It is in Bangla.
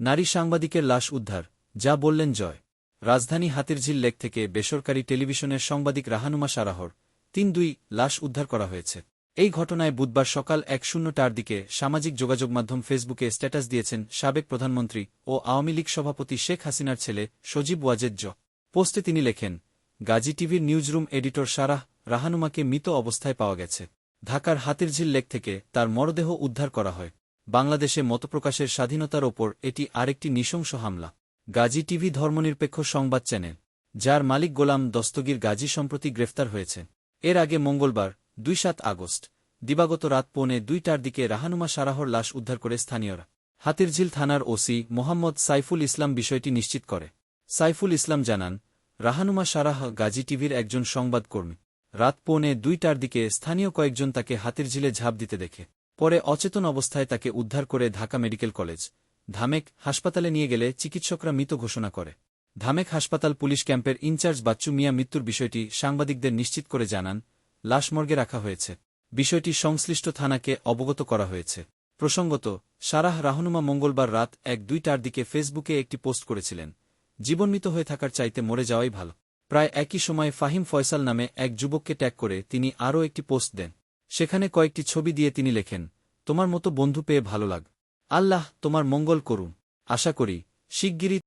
নারী সাংবাদিকের লাশ উদ্ধার, যা বললেন জয়। রাজধানী হাতিরঝিল লেক থেকে বেসরকারি টেলিভিশনের সাংবাদিক রাহানুমা সারাহর, তিন দুই, লাশ উদ্ধার করা হয়েছে। এই ঘটনায় বুধবার সকাল এক শূন্যটার দিকে সামাজিক যোগাযোগ মাধ্যম ফেসবুকে স্ট্যাটাস দিয়েছেন সাবেক প্রধানমন্ত্রী ও আওয়ামী লীগ সভাপতি শেখ হাসিনার ছেলে সজীব ওয়াজেদ জ। পোস্টে তিনি লেখেন, গাজী টিভির নিউজরুম এডিটর সারাহ রাহানুমাকে মৃত অবস্থায় পাওয়া গেছে। ঢাকার হাতিরঝিল লেক থেকে তার মরদেহ উদ্ধার করা হয়। বাংলাদেশে মতপ্রকাশের স্বাধীনতার ওপর এটি আরেকটি নৃশংস হামলা। গাজী টিভি ধর্মনিরপেক্ষ সংবাদ চ্যানেল, যার মালিক গোলাম দস্তগীর গাজী সম্প্রতি গ্রেফতার হয়েছে। এর আগে মঙ্গলবার, দুই সাত আগস্ট, দিবাগত রাত পৌনে দুইটার দিকে রাহানুমা সারাহর লাশ উদ্ধার করে স্থানীয়রা। হাতিরঝিল থানার ওসি মোহাম্মদ সাইফুল ইসলাম বিষয়টি নিশ্চিত করে। সাইফুল ইসলাম জানান, রাহানুমা সারাহ গাজী টিভির একজন সংবাদকর্মী। রাত পৌনে দুইটার দিকে স্থানীয় কয়েকজন তাকে হাতিরঝিলে ঝাঁপ দিতে দেখে। পরে অচেতন অবস্থায় তাকে উদ্ধার করে ঢাকা মেডিকেল কলেজ, ধামেক হাসপাতালে নিয়ে গেলে চিকিৎসকরা মৃত ঘোষণা করে। ধামেক হাসপাতাল পুলিশ ক্যাম্পের ইনচার্জ বাচ্চু মিয়া মৃত্যুর বিষয়টি সাংবাদিকদের নিশ্চিত করে জানান, লাশ মর্গে রাখা হয়েছে। বিষয়টি সংশ্লিষ্ট থানাকে অবগত করা হয়েছে। প্রসঙ্গত, সারাহ রাহনুমা মঙ্গলবার রাত এক দুইটার দিকে ফেসবুকে একটি পোস্ট করেছিলেন জীবনমৃত হয়ে থাকার চাইতে মরে যাওয়াই ভালো। প্রায় একই সময়ে ফাহিম ফয়সাল নামে এক যুবককে ট্যাগ করে তিনি আরও একটি পোস্ট দেন। সেখানে কয়েকটি ছবি দিয়ে তিনি লেখেন, তোমার মতো বন্ধু পেয়ে ভালো লাগ আল্লাহ, তোমার মঙ্গল করুন। আশা করি, শিগগিরই